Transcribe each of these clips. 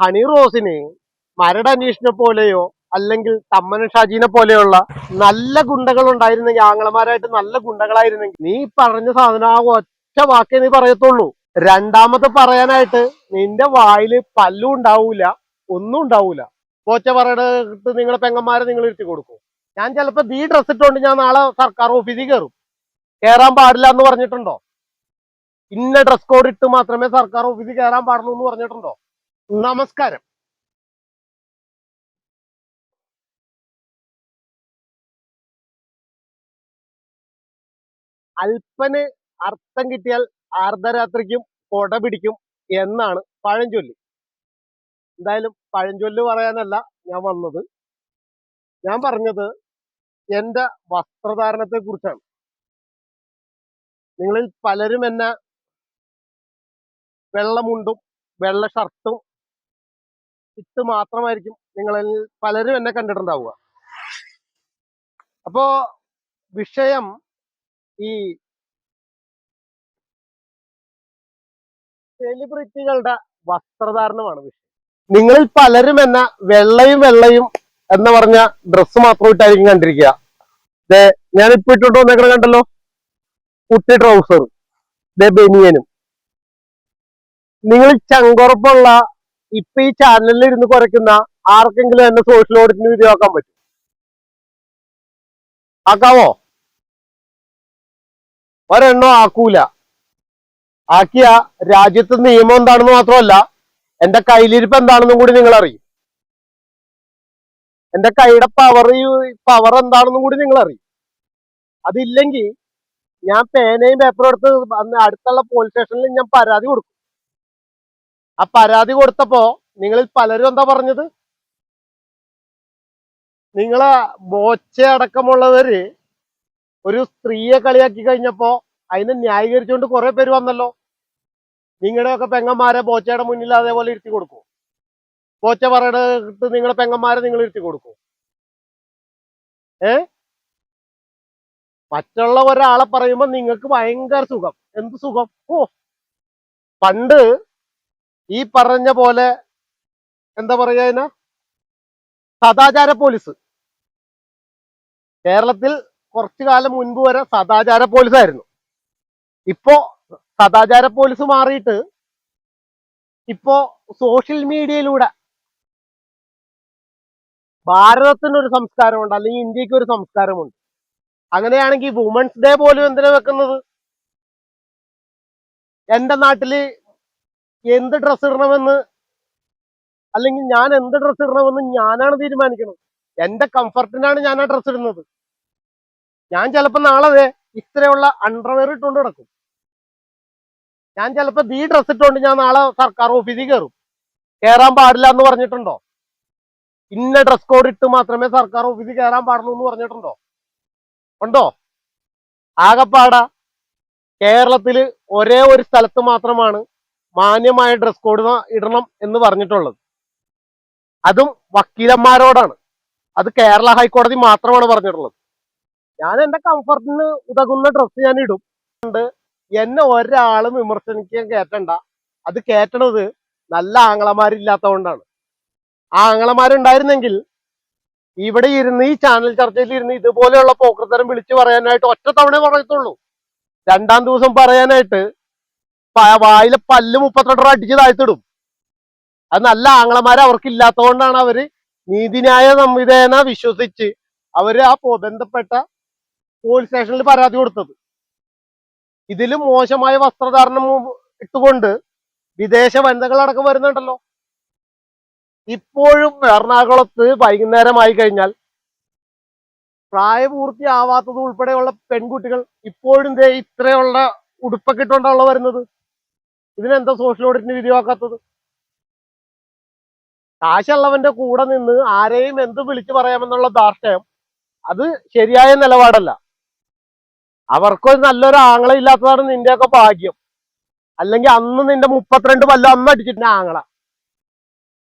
Honey റോസിന് മരട് അന്വേഷണ പോലെയോ അല്ലെങ്കിൽ തമ്മന ഷാജീനെ പോലെയുള്ള നല്ല ഗുണ്ടകൾ ഉണ്ടായിരുന്നെങ്കിൽ ആങ്ങളമാരായിട്ട് നല്ല ഗുണ്ടകളായിരുന്നെങ്കിൽ നീ പറഞ്ഞ സാധനം ആ ഒറ്റ വാക്കേ നീ പറയത്തുള്ളൂ. രണ്ടാമത് പറയാനായിട്ട് നിന്റെ വായിൽ പല്ലും ഉണ്ടാവൂല ഒന്നും ഉണ്ടാവൂല. പോച്ച പറയണത് നിങ്ങളെ പെങ്ങന്മാരെ നിങ്ങൾ ഇരുത്തി കൊടുക്കും. ഞാൻ ചിലപ്പോ ഈ ഡ്രസ് ഇട്ടുകൊണ്ട് ഞാൻ നാളെ സർക്കാർ ഓഫീസിൽ കയറും കയറാൻ പാടില്ല എന്ന് പറഞ്ഞിട്ടുണ്ടോ? ഇന്ന ഡ്രസ് കോഡ് ഇട്ട് മാത്രമേ സർക്കാർ ഓഫീസിൽ കയറാൻ പാടുള്ളൂ എന്ന് പറഞ്ഞിട്ടുണ്ടോ? നമസ്കാരം. അല്പന് അർത്ഥം കിട്ടിയാൽ അർദ്ധരാത്രിക്കും കൊട പിടിക്കും എന്നാണ് പഴഞ്ചൊല്ല്. എന്തായാലും പഴഞ്ചൊല്ല് പറയാനല്ല ഞാൻ വന്നത്. ഞാൻ പറഞ്ഞത് എന്റെ വസ്ത്രധാരണത്തെ കുറിച്ചാണ് നിങ്ങളിൽ പലരും എന്നെ വെള്ളമുണ്ടും വെള്ള ഷർട്ടും ഇട്ട് മാത്രമായിരിക്കും നിങ്ങളിൽ പലരും എന്നെ കണ്ടിട്ടുണ്ടാവുക. അപ്പോ വിഷയം ഈ സെലിബ്രിറ്റികളുടെ വസ്ത്രധാരണമാണ് വിഷയം. നിങ്ങളിൽ പലരും എന്ന വെള്ളയും വെള്ളയും എന്ന് പറഞ്ഞ ഡ്രസ്സ് മാത്രം ഇട്ടായിരിക്കും കണ്ടിരിക്കുക. ഞാനിപ്പോ ഇട്ടിട്ട് വന്നേക്കണ കണ്ടല്ലോ? കുട്ടി ട്രൗസർ. ബനിയനും. നിങ്ങൾ ചങ്കുറപ്പുള്ള ഇപ്പൊ ഈ ചാനലിൽ ഇരുന്ന് കുറയ്ക്കുന്ന ആർക്കെങ്കിലും എന്നെ സോഷ്യൽ ഓഡിറ്റിന് വിധേയമാക്കാൻ പറ്റും? ആക്കാവോ? ഒരെണ്ണോ ആക്കൂല. ആക്കിയ രാജ്യത്ത് നിയമം എന്താണെന്ന് മാത്രമല്ല എന്റെ കയ്യിലിരിപ്പ് എന്താണെന്നും കൂടി നിങ്ങൾ അറിയും എന്റെ കൈയുടെ പവർ പവർ എന്താണെന്നും കൂടി നിങ്ങൾ അറിയും അതില്ലെങ്കിൽ ഞാൻ പേനയും പേപ്പറും എടുത്ത് അടുത്തുള്ള പോലീസ് സ്റ്റേഷനിൽ ഞാൻ പരാതി കൊടുക്കും. ആ പരാതി കൊടുത്തപ്പോ നിങ്ങളിൽ പലരും എന്താ പറഞ്ഞത്? നിങ്ങളെ ബോച്ച അടക്കമുള്ളവര് ഒരു സ്ത്രീയെ കളിയാക്കി കഴിഞ്ഞപ്പോ അതിനെ ന്യായീകരിച്ചുകൊണ്ട് കുറെ പേര് വന്നല്ലോ. നിങ്ങളുടെയൊക്കെ പെങ്ങന്മാരെ ബോച്ചയുടെ മുന്നിൽ അതേപോലെ ഇരുത്തി കൊടുക്കും. ബോച്ച പറയണത് നിങ്ങളെ പെങ്ങന്മാരെ നിങ്ങൾ ഇരുത്തി കൊടുക്കും. ഏ? മറ്റുള്ള ഒരാളെ പറയുമ്പോ നിങ്ങൾക്ക് ഭയങ്കര സുഖം. എന്ത് സുഖം? ഓ പണ്ട് ഈ പറഞ്ഞ പോലെ എന്താ പറയുക അതിനാ സദാചാര പോലീസ് കേരളത്തിൽ കുറച്ചു കാലം മുൻപ് വരെ സദാചാര പോലീസ് ആയിരുന്നു. ഇപ്പോ സദാചാര പോലീസ് മാറിയിട്ട് ഇപ്പോ സോഷ്യൽ മീഡിയയിലൂടെ ഭാരതത്തിന് ഒരു സംസ്കാരമുണ്ട് അല്ലെങ്കിൽ ഇന്ത്യയ്ക്ക് ഒരു സംസ്കാരമുണ്ട്. അങ്ങനെയാണെങ്കിൽ വുമൻസ് ഡേ പോലും എന്തിനാ വെക്കുന്നത്? എന്റെ നാട്ടിൽ എന്ത് ഡ്രസ് ഇടണമെന്ന്? അല്ലെങ്കിൽ ഞാൻ എന്ത് ഡ്രസ് ഇടണമെന്ന് ഞാനാണ് തീരുമാനിക്കുന്നത് എന്റെ കംഫർട്ടിനാണ് ഞാൻ ആ ഡ്രസ് ഇടുന്നത്. ഞാൻ ചിലപ്പോ നാളെ ദേ ഇത്രയുള്ള അണ്ടർവെയർ ഇട്ടുകൊണ്ട് കിടക്കും ഞാൻ ചിലപ്പോ ഈ ഡ്രസ് ഇട്ടുകൊണ്ട് ഞാൻ നാളെ സർക്കാർ ഓഫീസിൽ കയറും കയറാൻ പാടില്ല എന്ന് പറഞ്ഞിട്ടുണ്ടോ? ഇന്ന ഡ്രസ് കോഡ് ഇട്ട് മാത്രമേ സർക്കാർ ഓഫീസിൽ കയറാൻ പാടുള്ളൂ എന്ന് പറഞ്ഞിട്ടുണ്ടോ? ഉണ്ടോ? ആകപ്പാട കേരളത്തിൽ ഒരേ ഒരു സ്ഥലത്ത് മാത്രമാണ് മാന്യമായ ഡ്രസ് കോഡ് ഇടണം എന്ന് പറഞ്ഞിട്ടുള്ളത്. അതും വക്കീലന്മാരോടാണ്. അത് കേരള ഹൈക്കോടതി മാത്രമാണ് പറഞ്ഞിട്ടുള്ളത്. ഞാൻ എന്റെ കംഫർട്ടിന് ഉതകുന്ന ഡ്രസ്സ് ഞാൻ ഇടും. എന്നെ ഒരാളും വിമർശനിക്കാൻ കേറ്റണ്ട. അത് കേറ്റണത് നല്ല ആങ്ങളമാരില്ലാത്തതുകൊണ്ടാണ്. ആ ആങ്ങളമാരുണ്ടായിരുന്നെങ്കിൽ ഇവിടെ ഇരുന്ന് ഈ ചാനൽ ചർച്ചയിൽ ഇരുന്ന് ഇതുപോലെയുള്ള പോക്കർത്തരം വിളിച്ചു പറയാനായിട്ട് ഒറ്റ തവണ പറയത്തുള്ളൂ. രണ്ടാം ദിവസം പറയാനായിട്ട് വായിലെ പല്ല് മുപ്പത്തിരണ്ട് അടിച്ച് താഴ്ത്തിടും. അത് നല്ല ആങ്ങളമാര് അവർക്ക് ഇല്ലാത്തതുകൊണ്ടാണ് അവർ നീതിന്യായ സംവിധാന വിശ്വസിച്ച് അവർ ആ ബന്ധപ്പെട്ട പോലീസ് സ്റ്റേഷനിൽ പരാതി കൊടുത്തത്. ഇതിലും മോശമായ വസ്ത്രധാരണം ഇട്ടുകൊണ്ട് വിദേശ വനിതകളടക്കം വരുന്നുണ്ടല്ലോ. ഇപ്പോഴും എറണാകുളത്ത് വൈകുന്നേരമായി കഴിഞ്ഞാൽ പ്രായപൂർത്തിയാവാത്തത് ഉൾപ്പെടെയുള്ള പെൺകുട്ടികൾ ഇപ്പോഴും ദേ ഇത്രയുള്ള ഉടുപ്പൊക്കെ ഇട്ടുകൊണ്ടാണല്ലോ വരുന്നത്. ഇതിനെന്താ സോഷ്യൽ ഓഡിറ്റിന് വിധിയാക്കാത്തത് കാശുള്ളവന്റെ കൂടെ നിന്ന് ആരെയും എന്ത് വിളിച്ചു പറയാമെന്നുള്ള ധാർഷ്ട്യം അത് ശരിയായ നിലപാടല്ല. അവർക്കൊരു നല്ലൊരു ആങ്ങള ഇല്ലാത്തതാണ് നിന്റെയൊക്കെ ഭാഗ്യം. അല്ലെങ്കിൽ അന്ന് നിന്റെ മുപ്പത്തിരണ്ട് വല്ല അന്ന് അടിച്ചിട്ട് ആങ്ങള.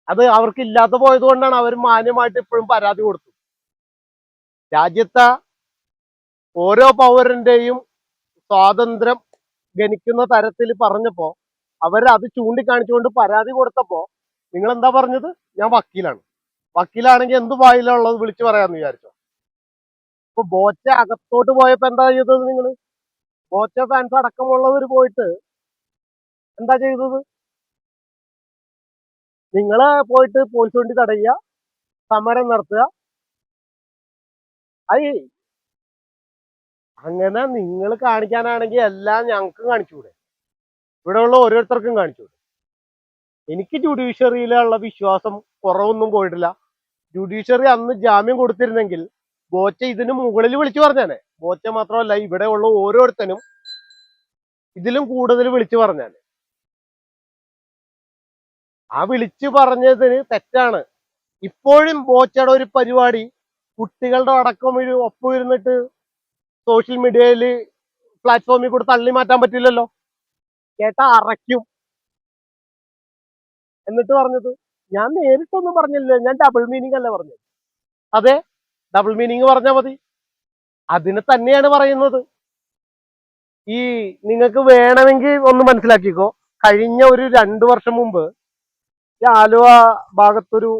അത് അവർക്ക് ഇല്ലാത്ത പോയത് കൊണ്ടാണ് അവർ മാന്യമായിട്ട് ഇപ്പോഴും പരാതി കൊടുത്തത്. രാജ്യത്തെ ഓരോ പൗരന്റെയും സ്വാതന്ത്ര്യം ഗണിക്കുന്ന തരത്തിൽ പറഞ്ഞപ്പോ അവർ അത് ചൂണ്ടിക്കാണിച്ചുകൊണ്ട് പരാതി കൊടുത്തപ്പോ നിങ്ങൾ എന്താ പറഞ്ഞത്? ഞാൻ വക്കീലാണ്. വക്കീലാണെങ്കിൽ എന്ത് വായിലുള്ളത് വിളിച്ചു പറയാന്ന് വിചാരിച്ചോ? ഇപ്പൊ ബോച്ച അകത്തോട്ട് പോയപ്പോ എന്താ ചെയ്തത് നിങ്ങൾ ബോച്ച ഫാൻസ് അടക്കമുള്ളവർ പോയിട്ട് എന്താ ചെയ്തത്? നിങ്ങൾ പോയിട്ട് പോലീസ് വണ്ടി തടയുക സമരം നടത്തുക. അയ് അങ്ങനെ നിങ്ങൾ കാണിക്കാനാണെങ്കിൽ എല്ലാം ഞങ്ങൾക്കും കാണിച്ചുകൂടെ? ഇവിടെയുള്ള ഓരോരുത്തർക്കും കാണിച്ചു എനിക്ക് ജുഡീഷ്യറിയിലുള്ള വിശ്വാസം കുറവൊന്നും പോയിട്ടില്ല. ജുഡീഷ്യറി അന്ന് ജാമ്യം കൊടുത്തിരുന്നെങ്കിൽ ബോച്ച ഇതിന് മുകളിൽ വിളിച്ചു പറഞ്ഞാനെ. ബോച്ച മാത്രമല്ല ഇവിടെ ഉള്ള ഓരോരുത്തരും ഇതിലും കൂടുതൽ വിളിച്ചു പറഞ്ഞാണ് ആ വിളിച്ചു പറഞ്ഞതിന് തെറ്റാണ്. ഇപ്പോഴും ബോച്ചയുടെ ഒരു പരിപാടി കുട്ടികളുടെ അടക്കം ഒപ്പം ഇരുന്നിട്ട് സോഷ്യൽ മീഡിയയിൽ പ്ലാറ്റ്ഫോമിൽ കൂടെ തള്ളി മാറ്റാൻ പറ്റില്ലല്ലോ. കേട്ടാ അറയ്ക്കും. എന്നിട്ട് പറഞ്ഞത് ഞാൻ നേരിട്ടൊന്നും പറഞ്ഞില്ല ഞാൻ ഡബിൾ മീനിങ് അല്ല പറഞ്ഞത്? അതെ ഡബിൾ മീനിങ് പറഞ്ഞാൽ മതി. അതിന് തന്നെയാണ് പറയുന്നത്. ഈ നിങ്ങൾക്ക് വേണമെങ്കിൽ ഒന്ന് മനസ്സിലാക്കിക്കോ കഴിഞ്ഞ ഒരു രണ്ടു വർഷം മുമ്പ് ഈ ആലുവ ഭാഗത്തൊരു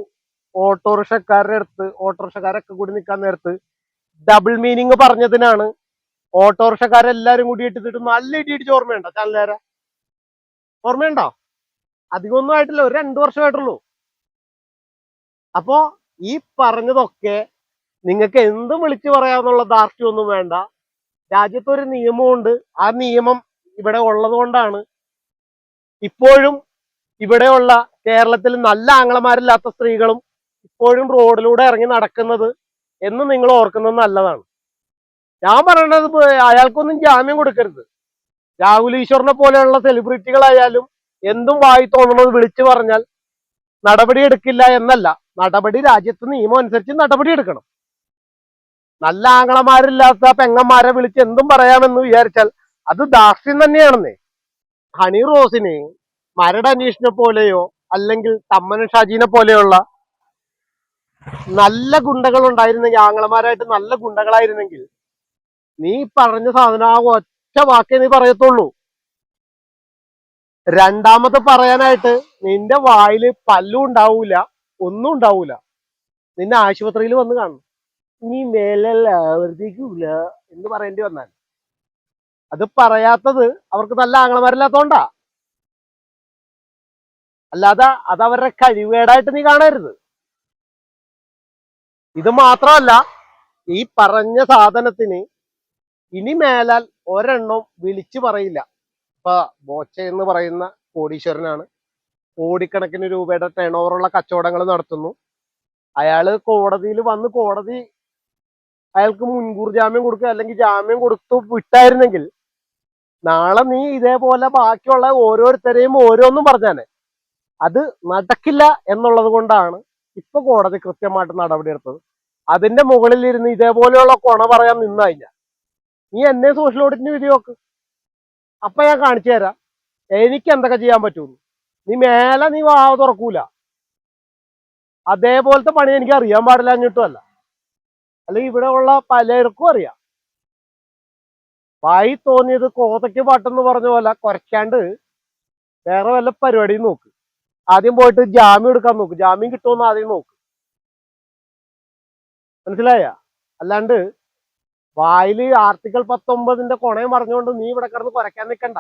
ഓട്ടോറിക്ഷക്കാരുടെ അടുത്ത് ഓട്ടോറിക്ഷക്കാരൊക്കെ കൂടി നിൽക്കാൻ നേരത്ത് ഡബിൾ മീനിങ് പറഞ്ഞതിനാണ് ഓട്ടോറിക്ഷക്കാരെല്ലാരും കൂടി ഇട്ടിട്ട് നല്ല ഇടി ഇടിച്ച് ഓർമ്മയുണ്ടോ? ചാനലേര ഓർമ്മയുണ്ടോ? അധികമൊന്നും ആയിട്ടില്ല. ഒരു രണ്ടു വർഷമായിട്ടുള്ളൂ. അപ്പോ ഈ പറഞ്ഞതൊക്കെ നിങ്ങൾക്ക് എന്തും വിളിച്ചു പറയാന്നുള്ള ധാർഷ്ട്യമൊന്നും വേണ്ട. രാജ്യത്തൊരു നിയമമുണ്ട്. ആ നിയമം ഇവിടെ ഉള്ളത് കൊണ്ടാണ്. ഇപ്പോഴും ഇവിടെയുള്ള കേരളത്തിൽ നല്ല ആംഗ്ലമാരില്ലാത്ത സ്ത്രീകളും ഇപ്പോഴും റോഡിലൂടെ ഇറങ്ങി നടക്കുന്നത് എന്ന് നിങ്ങൾ ഓർക്കുന്നത് നല്ലതാണ്. ഞാൻ പറയണത് അയാൾക്കൊന്നും ജാമ്യം കൊടുക്കരുത്. രാഹുൽ ഈശ്വറിനെ പോലെയുള്ള സെലിബ്രിറ്റികളായാലും എന്തും വായി തോന്നുന്നത് വിളിച്ചു പറഞ്ഞാൽ നടപടി എടുക്കില്ല എന്നല്ല. നടപടി രാജ്യത്ത് നിയമം അനുസരിച്ച് നടപടി എടുക്കണം. നല്ല ആങ്ങളമാരില്ലാത്ത പെങ്ങന്മാരെ വിളിച്ച് എന്തും പറയാമെന്ന് വിചാരിച്ചാൽ അത് ദാർഷ്ട്യം തന്നെയാണെന്നേ. ഹണി റോസിനെ മരട് അന്വേഷിനെ പോലെയോ അല്ലെങ്കിൽ തമ്മൻ ഷാജീനെ പോലെയുള്ള നല്ല ഗുണ്ടകൾ ഉണ്ടായിരുന്നെങ്കിൽ ആങ്ങളമാരായിട്ട് നല്ല ഗുണ്ടകളായിരുന്നെങ്കിൽ നീ പറഞ്ഞ സാധനം ആ ഒറ്റ വാക്കേ നീ പറയത്തുള്ളൂ. രണ്ടാമത് പറയാനായിട്ട് നിന്റെ വായിൽ പല്ലും ഉണ്ടാവൂല ഒന്നും ഉണ്ടാവൂല. നിന്നെ ആശുപത്രിയിൽ വന്ന് കാണും നീ മേലല്ല വെറുതേക്കൂല എന്ന് പറയേണ്ടി വന്നാൽ. അത് പറയാത്തത് അവർക്ക് നല്ല ആങ്ങളമാരില്ലാത്തോണ്ടാ. അല്ലാതെ അത് അവരുടെ കഴിവേടായിട്ട് നീ കാണരുത്. ഇത് മാത്രമല്ല ഈ പറഞ്ഞ സാധനത്തിന് ഇനി മേലാൽ ഒരെണ്ണം വിളിച്ചു പറയില്ല. ഇപ്പൊ ബോച്ച എന്ന് പറയുന്ന കോടീശ്വരനാണ്. കോടിക്കണക്കിന് രൂപയുടെ ടേൺ ഓവറുള്ള കച്ചവടങ്ങൾ നടത്തുന്നു. അയാൾ കോടതിയിൽ വന്ന് കോടതി അയാൾക്ക് മുൻകൂർ ജാമ്യം കൊടുക്കുക അല്ലെങ്കിൽ ജാമ്യം കൊടുത്തു വിട്ടായിരുന്നെങ്കിൽ നാളെ നീ ഇതേപോലെ ബാക്കിയുള്ള ഓരോരുത്തരെയും ഓരോന്നും പറഞ്ഞാനെ. അത് നടക്കില്ല എന്നുള്ളത് കൊണ്ടാണ് ഇപ്പൊ കോടതി കൃത്യമായിട്ട് നടപടിയെടുത്തത്. അതിന്റെ മുകളിൽ ഇരുന്ന് ഇതേപോലെയുള്ള കൊണ പറയാൻ നിന്ന് നീ എന്നെ സോഷ്യൽ ഓഡിറ്റിന് വിധി നോക്ക്. അപ്പൊ ഞാൻ കാണിച്ചു തരാം. എനിക്ക് എന്തൊക്കെ ചെയ്യാൻ പറ്റുള്ളൂ നീ മേലെ നീ വാ തുറക്കൂല. അതേപോലത്തെ പണി എനിക്ക് അറിയാൻ പാടില്ല എന്നിട്ടുമല്ല അല്ലെങ്കിൽ ഇവിടെ ഉള്ള പലർക്കും അറിയാം. വായി തോന്നിയത് കോതയ്ക്ക് പാട്ടെന്ന് പറഞ്ഞ പോലെ കുറയ്ക്കാണ്ട് വേറെ വല്ല പരിപാടിയും നോക്ക്. ആദ്യം പോയിട്ട് ജാമ്യം എടുക്കാൻ നോക്ക്. ജാമ്യം കിട്ടുമെന്ന് ആദ്യം നോക്ക്. മനസ്സിലായ? അല്ലാണ്ട് വായിൽ ആർട്ടിക്കിൾ പത്തൊമ്പതിന്റെ കൊണയം പറഞ്ഞുകൊണ്ട് നീ ഇവിടെ കിടന്ന് കുരയ്ക്കാൻ നിൽക്കണ്ട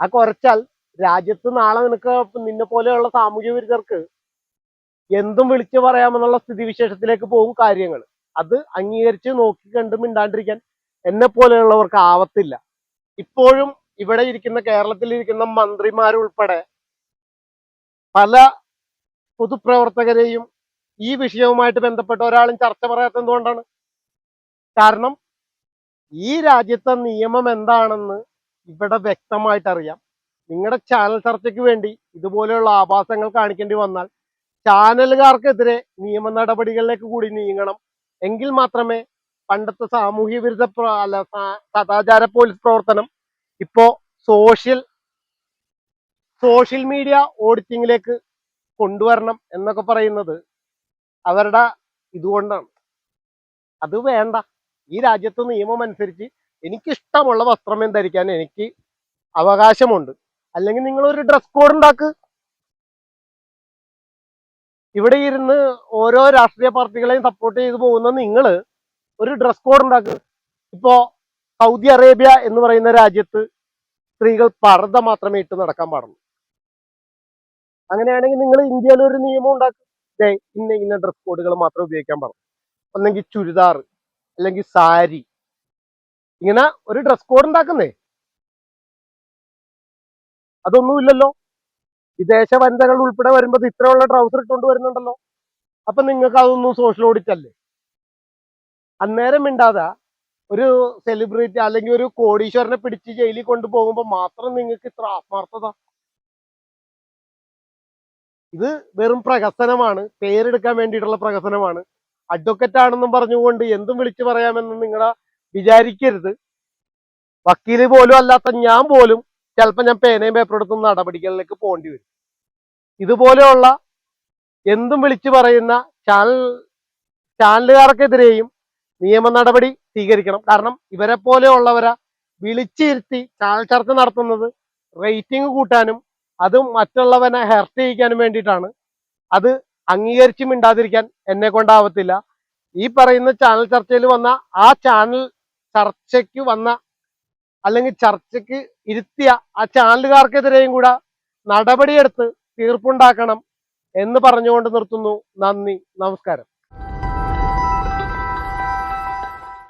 ആ കുറച്ചാൽ രാജ്യത്ത് നാളെ നിനക്ക് നിന്നെ പോലെയുള്ള സാമൂഹ്യ വിരുദ്ധർക്ക് എന്തും വിളിച്ചു പറയാമെന്നുള്ള സ്ഥിതിവിശേഷത്തിലേക്ക് പോകും കാര്യങ്ങൾ. അത് അംഗീകരിച്ച് നോക്കി കണ്ട് മിണ്ടാണ്ടിരിക്കാൻ എന്നെ പോലെയുള്ളവർക്ക് ആവത്തില്ല. ഇപ്പോഴും ഇവിടെ ഇരിക്കുന്ന കേരളത്തിൽ ഇരിക്കുന്ന മന്ത്രിമാരുൾപ്പെടെ പല പൊതുപ്രവർത്തകരെയും ഈ വിഷയവുമായിട്ട് ബന്ധപ്പെട്ട ഒരാളും ചർച്ച പറയാത്ത എന്തുകൊണ്ടാണ്? കാരണം ഈ രാജ്യത്തെ നിയമം എന്താണെന്ന് ഇവിടെ വ്യക്തമായിട്ട് അറിയാം നിങ്ങളുടെ ചാനൽ ചർച്ചയ്ക്ക് വേണ്ടി ഇതുപോലെയുള്ള ആഭാസങ്ങൾ കാണിക്കേണ്ടി വന്നാൽ ചാനലുകാർക്കെതിരെ നിയമ നടപടികളിലേക്ക് കൂടി നീങ്ങണം. എങ്കിൽ മാത്രമേ പണ്ടത്തെ സാമൂഹ്യ വിരുദ്ധ അല്ല സദാചാര പോലീസ് പ്രവർത്തനം ഇപ്പോ സോഷ്യൽ സോഷ്യൽ മീഡിയ ഓഡിറ്റിങ്ങിലേക്ക് കൊണ്ടുവരണം എന്നൊക്കെ പറയുന്നത് അവരുടെ ഇതുകൊണ്ടാണ്. അത് വേണ്ട. ഈ രാജ്യത്ത് നിയമം അനുസരിച്ച് എനിക്കിഷ്ടമുള്ള വസ്ത്രമേ ധരിക്കാൻ എനിക്ക് അവകാശമുണ്ട്. അല്ലെങ്കിൽ നിങ്ങൾ ഒരു ഡ്രസ് കോഡ് ഉണ്ടാക്ക്. ഇവിടെ ഇരുന്ന് ഓരോ രാഷ്ട്രീയ പാർട്ടികളെയും സപ്പോർട്ട് ചെയ്തു പോകുന്ന നിങ്ങൾ ഒരു ഡ്രസ് കോഡ് ഉണ്ടാക്കുക ഇപ്പോ സൗദി അറേബ്യ എന്ന് പറയുന്ന രാജ്യത്ത് സ്ത്രീകൾ പർദ്ദ മാത്രമേ ഇട്ട് നടക്കാൻ പാടുള്ളൂ. അങ്ങനെയാണെങ്കിൽ നിങ്ങൾ ഇന്ത്യയിൽ ഒരു നിയമം ഉണ്ടാക്കും. ഇന്ന ഇന്ന ഡ്രസ് കോഡുകൾ മാത്രം ഉപയോഗിക്കാൻ പാടുള്ളൂ. ഒന്നെങ്കിൽ ചുരിദാർ അല്ലെങ്കിൽ സാരി. ഇങ്ങനെ ഒരു ഡ്രസ് കോഡ് ഉണ്ടാക്കുന്നേ. അതൊന്നുമില്ലല്ലോ. വിദേശ വനിതകൾ ഉൾപ്പെടെ വരുമ്പോൾ ഇത്രയുള്ള ട്രൗസർ ഇട്ടുകൊണ്ട് വരുന്നുണ്ടല്ലോ. അപ്പൊ നിങ്ങൾക്ക് അതൊന്നും സോഷ്യൽ ഓഡിറ്റ് അല്ലേ? അന്നേരം മിണ്ടാതെ ഒരു സെലിബ്രിറ്റി അല്ലെങ്കിൽ ഒരു കോടീശ്വരനെ പിടിച്ച് ജയിലിൽ കൊണ്ടുപോകുമ്പോൾ മാത്രം നിങ്ങൾക്ക് ഇത്ര ആത്മാർത്ഥത. ഇത് വെറും പ്രഹസനമാണ്. പേരെടുക്കാൻ വേണ്ടിയിട്ടുള്ള പ്രഹസനമാണ്. അഡ്വക്കറ്റ് ആണെന്നും പറഞ്ഞുകൊണ്ട് എന്തും വിളിച്ചു പറയാമെന്ന് നിങ്ങൾ വിചാരിക്കരുത്. വക്കീൽ പോലും അല്ലാത്ത ഞാൻ പോലും ചിലപ്പോൾ ഞാൻ പേനയും പേപ്പർ എടുത്തും നടപടികളിലേക്ക് പോകേണ്ടി വരും. ഇതുപോലെയുള്ള എന്തും വിളിച്ചു പറയുന്ന ചാനൽ ചാനലുകാർക്കെതിരെയും നിയമ നടപടി സ്വീകരിക്കണം. കാരണം ഇവരെ പോലെയുള്ളവരെ വിളിച്ചിരുത്തി ചാനൽ ചർച്ച നടത്തുന്നത് റേറ്റിംഗ് കൂട്ടാനും അതും മറ്റുള്ളവനെ ഹെർട്ട് ചെയ്യിക്കാനും വേണ്ടിയിട്ടാണ്. അത് അംഗീകരിച്ച് മിണ്ടാതിരിക്കാൻ എന്നെ കൊണ്ടാവത്തില്ല. ഈ പറയുന്ന ചാനൽ ചർച്ചയിൽ വന്ന ആ ചാനൽ ചർച്ചയ്ക്ക് വന്ന അല്ലെങ്കിൽ ചർച്ചയ്ക്ക് ഇരുത്തിയ ആ ചാനലുകാർക്കെതിരെയും കൂടെ നടപടിയെടുത്ത് തീർപ്പുണ്ടാക്കണം എന്ന് പറഞ്ഞുകൊണ്ട് നിർത്തുന്നു. നന്ദി. നമസ്കാരം.